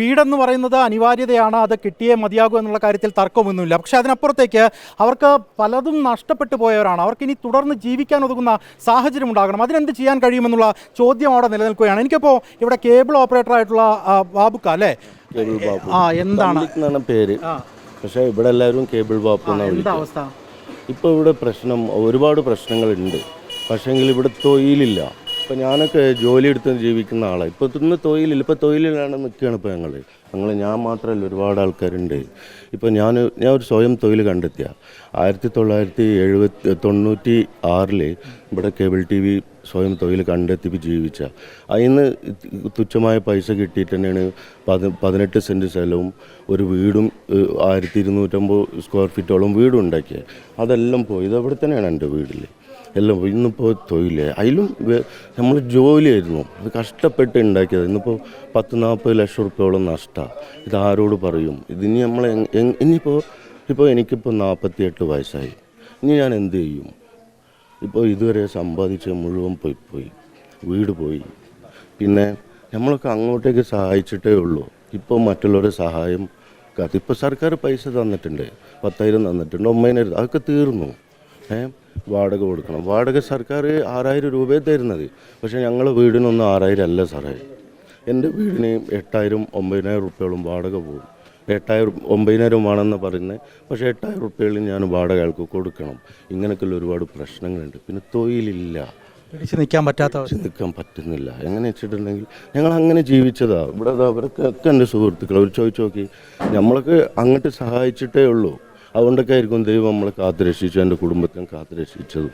വീടെന്ന് പറയുന്നത് അനിവാര്യതയാണ് അത് കിട്ടിയേ മതിയാകൂ എന്നുള്ള കാര്യത്തിൽ തർക്കമൊന്നുമില്ല. പക്ഷേ അതിനപ്പുറത്തേക്ക് അവർക്ക് പലതും നഷ്ടപ്പെട്ടു പോയവരാണ്. അവർക്ക് ഇനി തുടർന്ന് ജീവിക്കാൻ ഒതുങ്ങുന്ന സാഹചര്യം ഉണ്ടാകണം. അതിനെന്ത് ചെയ്യാൻ കഴിയുമെന്നുള്ള ചോദ്യം അവിടെ നിലനിൽക്കുകയാണ്. എനിക്കിപ്പോൾ ഇവിടെ കേബിൾ ഓപ്പറേറ്റർ ആയിട്ടുള്ള ബാബുക്ക അല്ലേ? ആ എന്താണ്? പേര്. പക്ഷേ ഇവിടെ എല്ലാവരും കേബിൾ ബാബു അവസ്ഥ? ഇപ്പോൾ ഇവിടെ പ്രശ്നം ഒരുപാട് പ്രശ്നങ്ങളുണ്ട്. പക്ഷേങ്കിൽ ഇവിടെ തൊഴിലില്ല. ഇപ്പം ഞാനൊക്കെ ജോലി എടുത്ത് ജീവിക്കുന്ന ആളാണ് ഇപ്പോൾ ഇന്ന് തൊഴിലില്ല. ഇപ്പോൾ തൊഴിലിലാണ് നിൽക്കുകയാണ് ഇപ്പോൾ ഞങ്ങൾ ഞങ്ങൾ ഞാൻ മാത്രമല്ല ഒരുപാട് ആൾക്കാരുണ്ട്. ഇപ്പോൾ ഞാൻ ഞാൻ ഒരു സ്വയം തൊഴിൽ കണ്ടെത്തിയ. ആയിരത്തി തൊള്ളായിരത്തി എഴുപത്തി തൊണ്ണൂറ്റി ആറിൽ ഇവിടെ കേബിൾ ടി വി സ്വയം തൊഴിൽ കണ്ടെത്തി ജീവിച്ച. അതിന് തുച്ഛമായ പൈസ കിട്ടിയിട്ട് തന്നെയാണ് പതി പതിനെട്ട് സെന്റ് സ്ഥലവും ഒരു വീടും ആയിരത്തി ഇരുന്നൂറ്റമ്പത് സ്ക്വയർ ഫീറ്റോളം വീടും ഉണ്ടാക്കിയത് അതെല്ലാം പോയി. ഇത് അവിടെ തന്നെയാണ് എന്റെ വീട്ടിൽ എല്ലാം പോയി. ഇന്നിപ്പോൾ തൊഴിൽ അതിലും നമ്മൾ ജോലിയായിരുന്നു. അത് കഷ്ടപ്പെട്ട് ഉണ്ടാക്കിയത്. ഇന്നിപ്പോൾ പത്ത് നാൽപ്പത് ലക്ഷം റുപ്യോളം നഷ്ടമാണ് ഇത് ആരോട് പറയും? ഇതിനി നമ്മൾ ഇനിയിപ്പോൾ ഇപ്പോൾ എനിക്കിപ്പോൾ നാൽപ്പത്തിയെട്ട് വയസ്സായി. ഇനി ഞാൻ എന്ത് ചെയ്യും? ഇപ്പോൾ ഇതുവരെ സമ്പാദിച്ച മുഴുവൻ പോയി പോയി. വീട് പോയി. പിന്നെ നമ്മളൊക്കെ അങ്ങോട്ടേക്ക് സഹായിച്ചിട്ടേ ഉള്ളൂ. ഇപ്പോൾ മറ്റുള്ളവരുടെ സഹായം കാത്ത്. ഇപ്പോൾ സർക്കാർ പൈസ തന്നിട്ടുണ്ട് പത്തായിരം തന്നിട്ടുണ്ട് ഒമ്പതിനായിരം അതൊക്കെ തീർന്നു. ഏ? വാടക കൊടുക്കണം. വാടക സർക്കാർ ആറായിരം രൂപയെ തരുന്നത്. പക്ഷേ ഞങ്ങൾ വീടിനൊന്നും ആറായിരം അല്ല സാറേ. എന്റെ വീടിന് എട്ടായിരം ഒമ്പതിനായിരം റുപ്യോളം വാടക പോകും. എട്ടായിരം ഒമ്പതിനായിരം വേണമെന്ന് പറയുന്നത് പക്ഷേ എട്ടായിരം റുപ്യകളിൽ ഞാൻ വാടക ആൾക്ക് കൊടുക്കണം. ഇങ്ങനെയൊക്കെയുള്ള ഒരുപാട് പ്രശ്നങ്ങളുണ്ട്. പിന്നെ തൊഴിലില്ല. പിടിച്ചു നിൽക്കാൻ പറ്റാത്ത അവസ്ഥ. നിൽക്കാൻ പറ്റുന്നില്ല. എങ്ങനെ വെച്ചിട്ടുണ്ടെങ്കിൽ ഞങ്ങൾ അങ്ങനെ ജീവിച്ചതാ. ഇവിടെ ദാ അവരൊക്കെ ഒക്കെ എന്റെ സുഹൃത്തുക്കൾ അവർ ചോദിച്ചു നോക്കി. നമ്മളൊക്കെ അങ്ങോട്ട് സഹായിച്ചിട്ടേ ഉള്ളൂ. അതുകൊണ്ടൊക്കെ ആയിരിക്കും ദൈവം നമ്മളെ കാത്തുരക്ഷിച്ചു എന്റെ കുടുംബത്തിനെ കാത്തുരക്ഷിച്ചതും.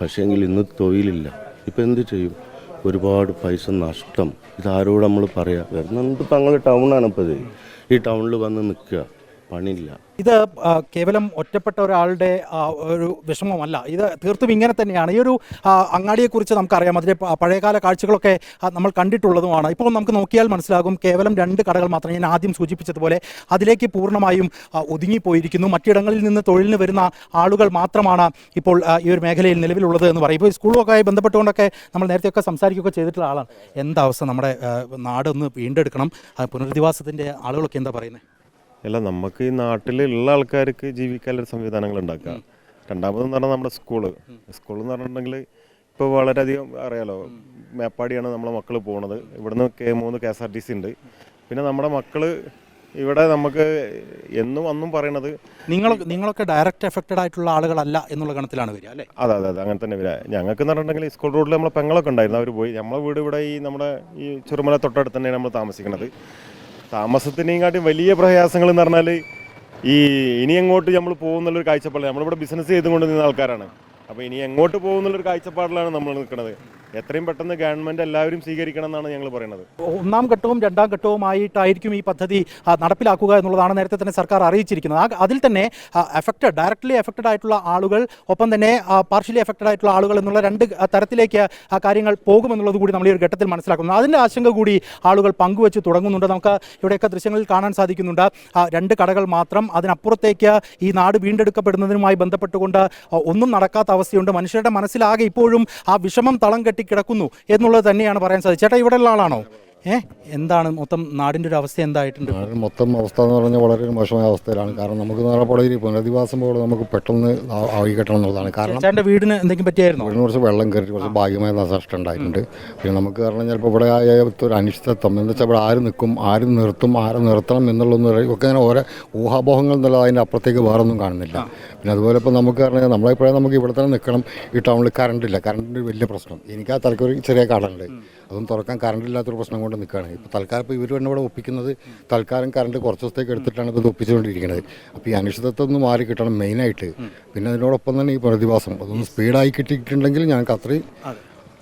പക്ഷേ പക്ഷേങ്കിൽ ഇന്ന് തൊഴിലില്ല. ഇപ്പം എന്ത് ചെയ്യും? ഒരുപാട് പൈസ നഷ്ടം. ഇതാരോട് നമ്മൾ പറയാം? വരുന്നത് ഇപ്പം ഞങ്ങൾ ടൗണാണ് ഇപ്പോൾ ഈ ടൗണിൽ വന്ന് നിൽക്കുക പണിയില്ല. ഇത് കേവലം ഒറ്റപ്പെട്ട ഒരാളുടെ ഒരു വിഷമമല്ല. ഇത് തീർത്തും ഇങ്ങനെ തന്നെയാണ്. ഈ ഒരു അങ്ങാടിയെക്കുറിച്ച് നമുക്കറിയാം. അതിന്റെ പഴയകാല കാഴ്ചകളൊക്കെ നമ്മൾ കണ്ടിട്ടുള്ളതുമാണ്. ഇപ്പോൾ നമുക്ക് നോക്കിയാൽ മനസ്സിലാകും കേവലം രണ്ട് കടകൾ മാത്രം ഞാൻ ആദ്യം സൂചിപ്പിച്ചതുപോലെ അതിലേക്ക് പൂർണമായും ഒതുങ്ങിപ്പോയിരിക്കുന്നു. മറ്റിടങ്ങളിൽ നിന്ന് തൊഴിലിന് വരുന്ന ആളുകൾ മാത്രമാണ് ഇപ്പോൾ ഈ ഒരു മേഖലയിൽ നിലവിലുള്ളത് എന്ന് പറയും. ഇപ്പോൾ സ്കൂളുമൊക്കെ ബന്ധപ്പെട്ടുകൊണ്ടൊക്കെ നമ്മൾ നേരത്തെയൊക്കെ സംസാരിക്കുകയൊക്കെ ചെയ്തിട്ടുള്ള ആളാണ്. എന്താ അവസ്ഥ? നമ്മുടെ നാടൊന്ന് വീണ്ടെടുക്കണം. പുനരധിവാസത്തിന്റെ ആളുകളൊക്കെ എന്താ പറയുന്നത് അല്ല നമുക്ക് ഈ നാട്ടിലുള്ള ആൾക്കാർക്ക് ജീവിക്കാനുള്ള സംവിധാനങ്ങൾ ഉണ്ടാക്കുക രണ്ടാമതെന്ന് പറഞ്ഞാൽ നമ്മുടെ സ്കൂൾ. സ്കൂൾ എന്ന് പറഞ്ഞിട്ടുണ്ടെങ്കിൽ ഇപ്പോൾ വളരെയധികം അറിയാലോ മേപ്പാടിയാണ് നമ്മളെ മക്കൾ പോണത്. ഇവിടുന്ന് കെ മൂന്ന് K S R T C ഉണ്ട്. പിന്നെ നമ്മുടെ മക്കൾ ഇവിടെ നമുക്ക് എന്നും അന്നും പറയണത് നിങ്ങൾ നിങ്ങളൊക്കെ ഡയറക്റ്റ് എഫക്റ്റഡ് ആയിട്ടുള്ള ആളുകളല്ല എന്നുള്ള ഗണത്തിലാണ് വരിക അല്ലേ? അതെ അതെ അതെ അങ്ങനെ തന്നെ വരിക. ഞങ്ങൾക്ക് എന്ന് പറഞ്ഞിട്ടുണ്ടെങ്കിൽ സ്കൂൾ റോഡിൽ നമ്മളെ പെങ്ങളൊക്കെ ഉണ്ടായിരുന്നു. അവർ പോയി. നമ്മളെ വീട് ഇവിടെ ഈ നമ്മുടെ ഈ ചുരുമല തൊട്ടടുത്ത് തന്നെയാണ് നമ്മൾ താമസിക്കുന്നത് താമസത്തിനെയും കാട്ടി വലിയ പ്രയാസങ്ങൾ എന്ന് പറഞ്ഞാൽ ഈ ഇനി എങ്ങോട്ട് നമ്മൾ പോകുന്നുള്ളൊരു കാഴ്ചപ്പാടില്ല നമ്മളിവിടെ ബിസിനസ് ചെയ്തുകൊണ്ട് നിന്ന ആൾക്കാരാണ്. അപ്പോൾ ഇനി എങ്ങോട്ട് പോകുന്നുള്ളൊരു കാഴ്ചപ്പാടിലാണ് നമ്മൾ നിൽക്കുന്നത്. എത്രയും പെട്ടെന്ന് ഗവൺമെന്റ് എല്ലാവരും സ്വീകരിക്കണം എന്നാണ് ഞങ്ങൾ പറയുന്നത്. ഒന്നാം ഘട്ടവും രണ്ടാം ഘട്ടവുമായിട്ടായിരിക്കും ഈ പദ്ധതി നടപ്പിലാക്കുക എന്നുള്ളതാണ് നേരത്തെ തന്നെ സർക്കാർ അറിയിച്ചിരിക്കുന്നത്. അതിൽ തന്നെ എഫക്റ്റഡ് ഡയറക്ട്ലി എഫക്റ്റഡ് ആയിട്ടുള്ള ആളുകൾ ഒപ്പം തന്നെ പാർഷ്യലി എഫക്റ്റഡ് ആയിട്ടുള്ള ആളുകൾ എന്നുള്ള രണ്ട് തരത്തിലേക്ക് കാര്യങ്ങൾ പോകുമെന്നുള്ളത് കൂടി നമ്മൾ ഈ ഒരു ഘട്ടത്തിൽ മനസ്സിലാക്കുന്നു. അതിന്റെ ആശങ്ക കൂടി ആളുകൾ പങ്കുവെച്ച് തുടങ്ങുന്നുണ്ട്. നമുക്ക് ഇവിടെയൊക്കെ ദൃശ്യങ്ങളിൽ കാണാൻ സാധിക്കുന്നുണ്ട്. രണ്ട് കടകൾ മാത്രം അതിനപ്പുറത്തേക്ക് ഈ നാട് വീണ്ടെടുക്കപ്പെടുന്നതിനുമായി ബന്ധപ്പെട്ടുകൊണ്ട് ഒന്നും നടക്കാത്ത അവസ്ഥയുണ്ട്. മനുഷ്യരുടെ മനസ്സിലാകെ ഇപ്പോഴും ആ വിഷമം തളം കെട്ടി കിടക്കുന്നു എന്നുള്ളത് തന്നെയാണ് പറയാൻ സാധിച്ചത്. ചേട്ടാ ഇവിടെയുള്ള ആളാണോ? ഏ? എന്താണ് മൊത്തം നാടിന്റെ ഒരു അവസ്ഥ എന്തായിട്ടുണ്ട്? നാടിന് മൊത്തം അവസ്ഥ എന്ന് പറഞ്ഞാൽ വളരെ മോശമായ അവസ്ഥയിലാണ്. കാരണം നമുക്ക് നാളെ ഈ പുനരധിവാസം പോലെ നമുക്ക് പെട്ടെന്ന് ആ- ആയി കിട്ടണം എന്നുള്ളതാണ്. കാരണം ചേട്ടന്റെ വീടിന് എന്തെങ്കിലും പറ്റിയായിരുന്നോ? വീടിന് കുറച്ച് വെള്ളം കയറി കുറച്ച് ഭാഗ്യമായ നഷ്ടം ഉണ്ടായിട്ടുണ്ട്. പിന്നെ നമുക്ക് കാരണം ചിലപ്പോൾ ഇവിടെ ആയ ഒരു അനിശ്ചിതത്വം. എന്ന് വെച്ചാൽ ഇവിടെ ആര് നിൽക്കും ആര് നിർത്തും ആര് നിർത്തണം എന്നുള്ളതെന്ന് അറിയ- ഒക്കെ അങ്ങനെ ഓരോ ഊഹാപോഹങ്ങൾ എന്നുള്ളത് അതിന്റെ അപ്പുറത്തേക്ക് വേറെ ഒന്നും കാണുന്നില്ല പിന്നെ അതുപോലെ ഇപ്പോൾ നമുക്ക് പറഞ്ഞാൽ നമ്മളെപ്പോഴും നമുക്ക് ഇവിടെ തന്നെ നിൽക്കണം. ഈ ടൗണിൽ കറണ്ട് ഇല്ല. കറണ്ടിന്റെ വലിയ പ്രശ്നം. എനിക്ക് ആ തലക്കൊരു ചെറിയ കടലുണ്ട് അതും തുറക്കാൻ കറണ്ട് ഇല്ലാത്തൊരു പ്രശ്നം കൊണ്ട് നിൽക്കുകയാണ്. ഇപ്പോൾ തൽക്കാലം ഇപ്പോൾ ഇവർ തന്നെ ഇവിടെ ഒപ്പിക്കുന്നത് തൽക്കാലം കറണ്ട് കുറച്ച് ദിവസത്തേക്ക് എടുത്തിട്ടാണ് ഇത് ഒപ്പിച്ചുകൊണ്ടിരിക്കുന്നത്. അപ്പോൾ ഈ അനിശ്ചിതത്വം ഒന്ന് മാറി കിട്ടണം മെയിനായിട്ട് പിന്നെ അതിനോടൊപ്പം തന്നെ ഈ പ്രതിഭാസം. അതൊന്ന് സ്പീഡായി കിട്ടിയിട്ടുണ്ടെങ്കിൽ ഞങ്ങൾക്ക് അത്രയും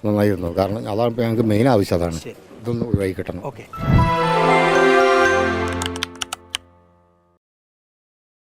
നന്നായിരുന്നു. കാരണം അതാണ് ഇപ്പോൾ ഞങ്ങൾക്ക് മെയിൻ ആവശ്യം. അതാണ്. ഇതൊന്ന് ഒഴിവായി കിട്ടണം. ഓക്കെ.